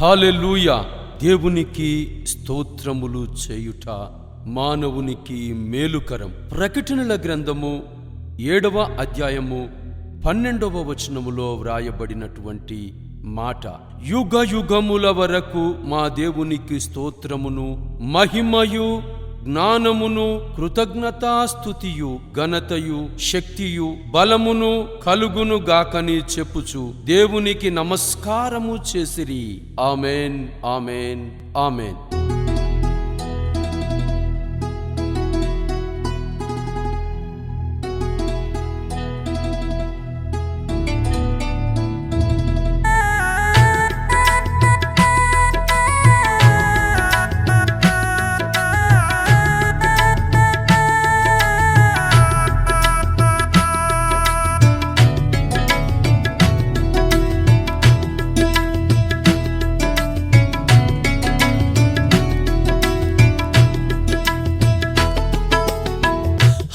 Hallelujah దేవునికి స్తోత్రములు చేయుట మానవునికి మేలుకరం. ప్రకటనల గ్రంథము ఏడవ అధ్యాయము పన్నెండవ వచనములో వ్రాయబడినటువంటి మాట. యుగ యుగముల వరకు మా దేవునికి స్తోత్రమును మహిమయు జ్ఞానమును కృతజ్ఞతాస్థుతియు ఘనతయు శక్తియు బలమును కలుగును గాకని చెప్పుచు దేవునికి నమస్కారము చేసిరి. Amen amen amen.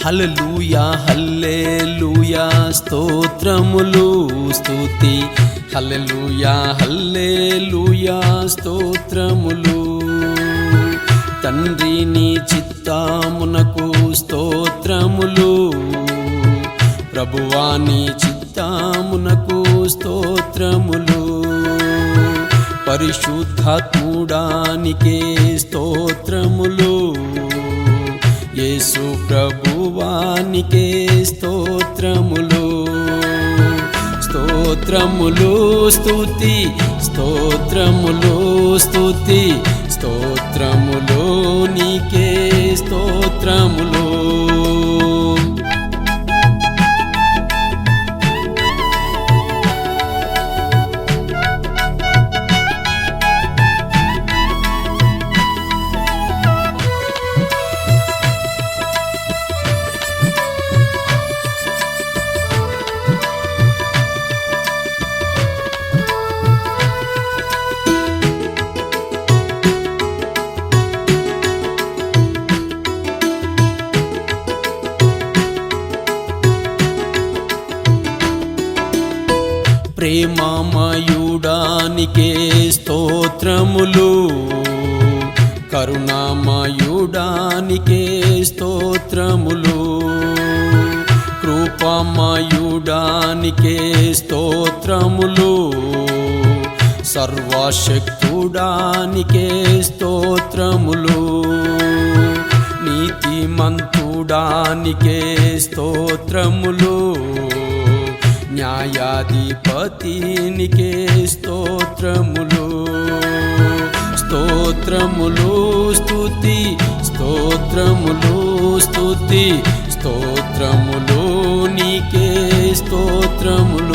Hallelujah hallelujah స్తోత్రములు స్తుతి. హల్లెలూయా హల్లెలూయా స్తోత్రములు. తండ్రి నీ చిత్తామునకు స్తోత్రములు. ప్రభువా నీ చిత్తామునకు స్తోత్రములు. పరిశుద్ధాత్ముడానికే స్తోత్రములు. యేసు ప్రభువానికే స్తోత్రములు. స్తోత్రములు స్తుతి స్తోత్రములు స్తుతి స్తోత్రములు నీకే స్తోత్రములు. ప్రేమామయుడానికే స్తోత్రములు. కరుణామయుడానికే స్తోత్రములు. కృపమయుడానికే స్తోత్రములు. సర్వశక్తుడానికే స్తోత్రములు. నీతిమంతుడానికే స్తోత్రములు. న్యాయాధిపతినికే స్తోత్రములు. స్తోత్రములు స్తుతి స్తోత్రములు స్తుతి స్తోత్రములు నీకే స్తోత్రములు.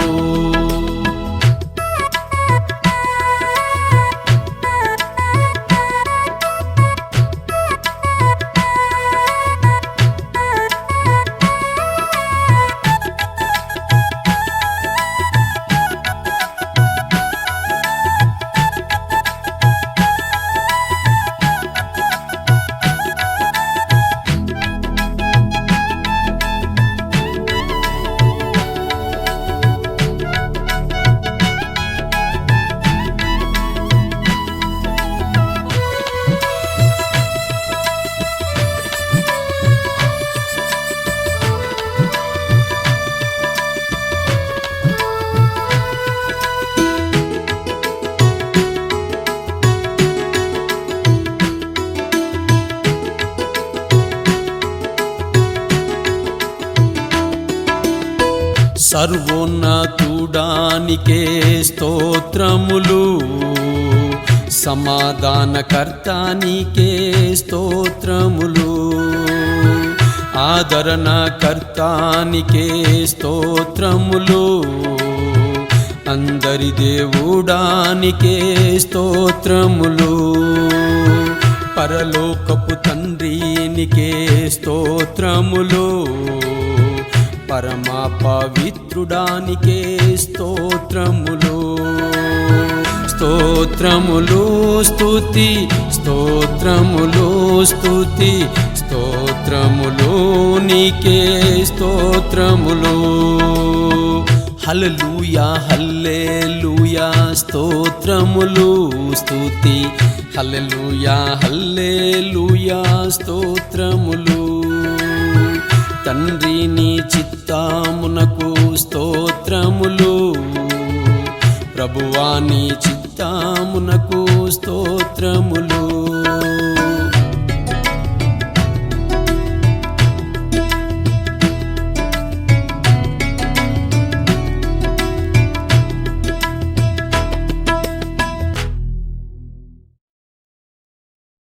సర్వోన్నతుడానికే స్తోత్రములు. సమాధానకర్తానికే స్తోత్రములు. ఆదరణకర్తానికే స్తోత్రములు. అందరి దేవుడానికే స్తోత్రములు. పరలోకపు తండ్రినికే స్తోత్రములు. పరమా పవిత్రుడానికే స్తోత్రములు. స్తోత్రములు స్తుతి స్తోత్రములు స్తుతి స్తోత్రములు నీకే స్తోత్రములు. హల్లెలూయా హల్లెలూయా స్తోత్రములు స్తుతి. హల్లెలూయా హల్లెలూయా స్తోత్రములు. తండ్రి నీ చిత్తామునకు స్తోత్రములు. ప్రభువా నీ చిత్తామునకు స్తోత్రములు.